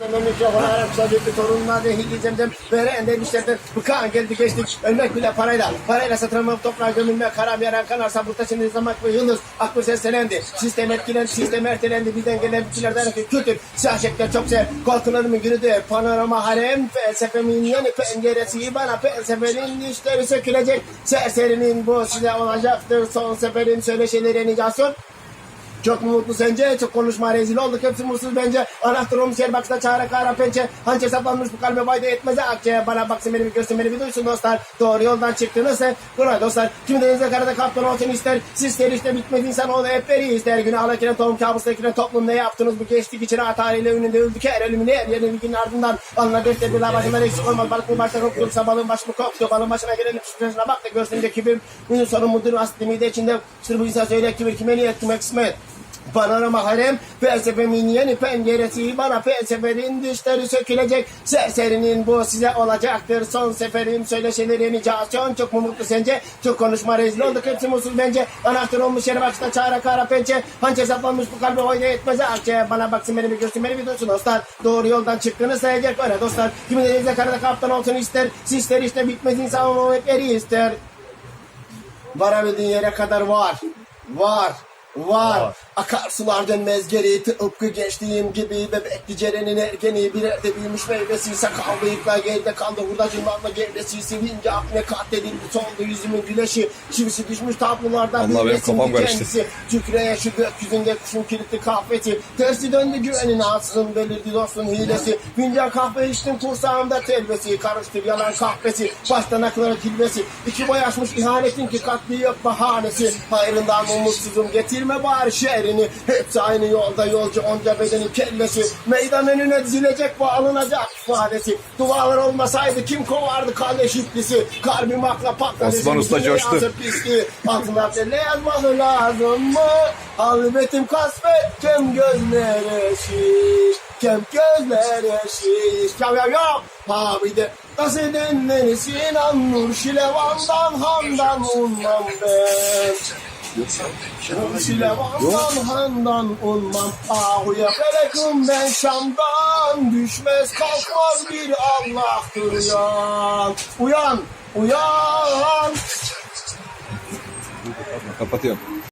Memleket olarak sadece torunlar ve hilli zemzem vere ender işlerden bıkan geldi geçtik ölmek bile parayla parayla satılamak toprağa gömülmek karam yaran kanarsa burada şimdi zamak ve yıldız aklı seslenendi. Sistem etkilendi sistem ertelendi. Bizden gelen bütçelerden ki kültür siyasetler çok sev. Korkularımı yürüdü? Panorama harem felsefemin yeni penceresi bana felsefenin dişleri sökülecek. Serserinin bu size olacaktır. Son seferin söyleşileri nicasyon çok mu mutlu sence? Çok konuşma rezil olduk. Hepsi mutsuz bence. Anahtar olmuş yer baksana çare kara pençe. Hançer saplanmış bu kalbe fayda etmez akçe. Bana baksın beni bir görsün beni bir duysun dostlar. Doğru yoldan çıktınız sen. Kolay dostlar. Kimi denize karada kaptan olsun ister. Sizler işte bitmez insan onu hep veri ister. Günü alırken tohum kabustakine toplum ne yaptınız bu geçtik içine atariyle önünde öldük her ölümüne her yerin bir gün ardından. Anla defter bir başından eksik olmaz. Balık mı başta koktursa balığın baş mı koktu. Balığın başına gelelim şifresine bak da görsün de kibir. Bunun sonu mudur aslında de içinde. Sır bu insan söyle kibir kime niyet kime kısmet. Panorama harem felsefemin yeni penceresi bana felsefenin dişleri sökülecek. Serserinin bu size olacaktır. Son seferim söyleşileri nicasyon çok mu mutlu sence? Çok konuşma rezil olduk. Hepsi mutsuz bence. Anahtar olmuş yere başta çare kara pençe. Hançer saplanmış bu kalbe oyna etmez. Akçe bana baksın beni bir görsün beni bir duysun dostlar. Doğru yoldan çıktığını sayacak. Öyle dostlar. Kimin denize karada kaptan olsun ister. Sizler işte bitmez insan o hep eri ister. Varabildiğin yere kadar var. Var. Var. Var. Akarsular dönmez geri tıpkı gençliğim gibi. Bebekli cerenin ergeni bir yerde büyümüş meyvesi sakal bıyıkla geride kaldı hurdacılarla gevdesi sivince akne katledildi. Soldu yüzümün güneşi çivisi düşmüş tablolardan Allah benim kafam karıştı. tükreyen şu gökyüzünde kuşun kilitli kahvesi. Tersi döndü güvenin ağzının belirdi dostun hilesi. Fincan kahve içtim kursağımda telvesi. Karıştır yalan kahvesi baştan aklara kilvesi. İki boy açmış ihanetin ki katli yok bahanesi. Hayrından umutsuzum getirme bari şehrini hepsi aynı yolda yolcu onca bedeni kellesi meydan önüne dizilecek bu alınacak ifadesi. Dualar olmasaydı kim kovardı kalleş iblisi? Kalbim akla patladı Osman Usta coştu. altına ne yazması lazım mı? Halvetim kasvettim gözlere şiş kem gözlere şiş. Yav yav yav. Ha bir de nasıl dinlenirsin annur şilevandan handan unmam ben Şilevandan handan unmam Ahuya felekum ben Şam'dan Düşmez. Kalkmaz bir Allah'tır uyan Uyan. Uyan Kapatıyorum.